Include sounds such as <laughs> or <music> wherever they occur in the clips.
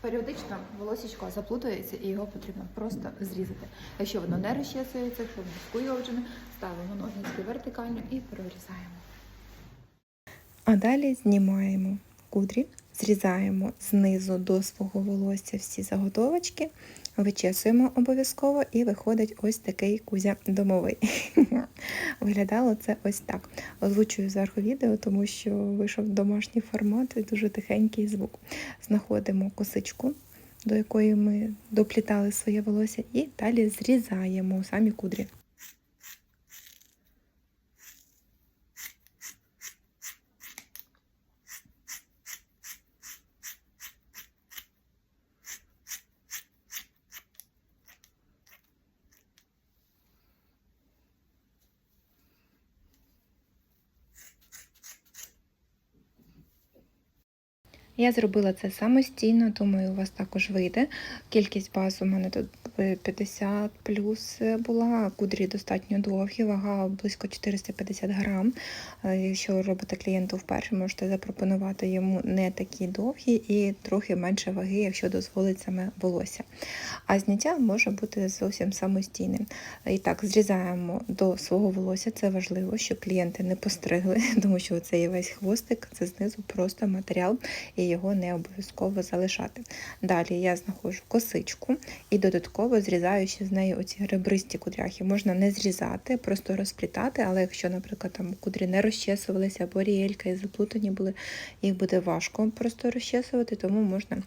Періодично волосічко заплутується і його потрібно просто зрізати. Якщо воно не розчесується, якщо воно скуйовджене, ставимо ножниці вертикально і прорізаємо. А далі знімаємо кудрі, зрізаємо знизу до свого волосся всі заготовочки, вичесуємо обов'язково і виходить ось такий кузя домовий. Виглядало це ось так. Озвучую зверху відео, тому що вийшов домашній формат і дуже тихенький звук. Знаходимо косичку, до якої ми доплітали своє волосся, і далі зрізаємо самі кудрі. Я зробила це самостійно, думаю, у вас також вийде. Кількість баз у мене тут 50 плюс була, кудрі достатньо довгі, вага близько 450 грам. Е, Якщо робите клієнту вперше, можете запропонувати йому не такі довгі і трохи менше ваги, якщо дозволить саме волосся. А зняття може бути зовсім самостійним. І так, зрізаємо до свого волосся, це важливо, щоб клієнти не постригли, <laughs> тому що це є весь хвостик, це знизу просто матеріал. І його не обов'язково залишати. Далі я знаходжу косичку і додатково зрізаю ще з нею оці ребристі кудряхи. Можна не зрізати, просто розплітати, але якщо, наприклад, там кудрі не розчесувалися або рієлька і заплутані були, їх буде важко просто розчесувати, тому можна.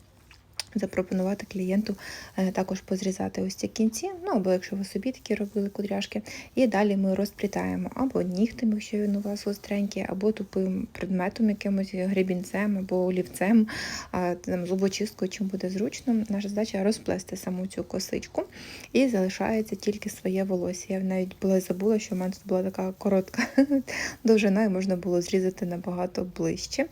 Запропонувати клієнту е, також позрізати ось ці кінці, ну або якщо ви собі такі робили кудряшки, і далі ми розплітаємо або нігтем, якщо він у вас гостренький, або тупим предметом, якимось гребінцем або олівцем, там, зубочисткою, чим буде зручно. Наша задача розплести саму цю косичку і залишається тільки своє волосся. Я навіть була забула, що в мене тут була така коротка <laughs> довжина, і можна було зрізати набагато ближче.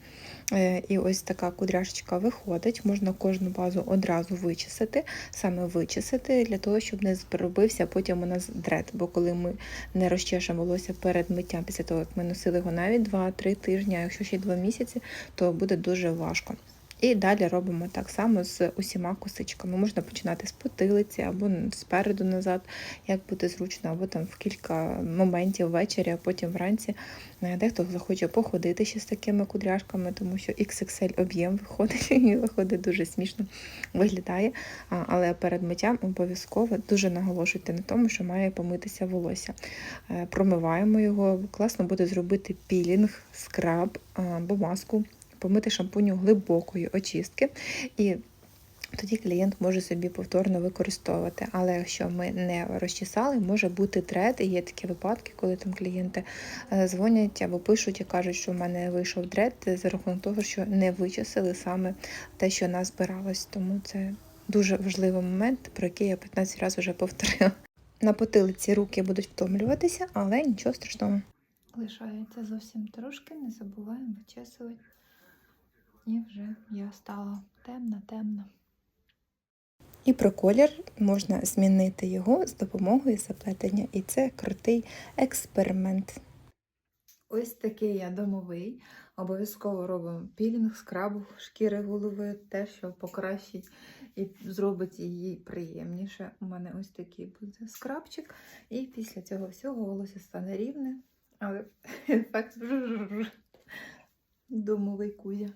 Е, І ось така кудряшечка виходить. Можна кожну базу одразу вичесати, саме вичесати, для того, щоб не зробився потім у нас дред. Бо коли ми не розчешемо волосся перед миттям, після того, як ми носили його навіть 2-3 тижні, а якщо ще 2 місяці, то буде дуже важко. І далі робимо так само з усіма косичками. Можна починати з потилиці або спереду назад, як буде зручно, або там в кілька моментів ввечері, а потім вранці. Е, Дехто захоче походити ще з такими кудряшками, тому що XXL об'єм виходить <laughs> і виходить дуже смішно виглядає. Але перед миттям обов'язково дуже наголошуйте на тому, що має помитися волосся. Е, Промиваємо його. Класно буде зробити пілінг, скраб або маску помити шампуню глибокої очистки. І тоді клієнт може собі повторно використовувати. Але якщо ми не розчесали, може бути трет, і є такі випадки, коли там клієнти е, дзвонять або пишуть і кажуть, що в мене вийшов дред за рахунок того, що не вичесали саме те, що нас збиралось. Тому це дуже важливий момент, про який я 15 разів вже повторила. На потилиці руки будуть втомлюватися, але нічого страшного. Лишається зовсім трошки, не забуваємо вичесувати. І вже я стала темна-темна. І про колір можна змінити його з допомогою заплетення, і це крутий експеримент. Ось такий я домовий. Обов'язково робимо пілінг, скраб шкіри голови, те, що покращить і зробить її приємніше. У мене ось такий буде скрабчик. І після цього всього волосся стане рівне, але <laughs> ефект домовий кузя.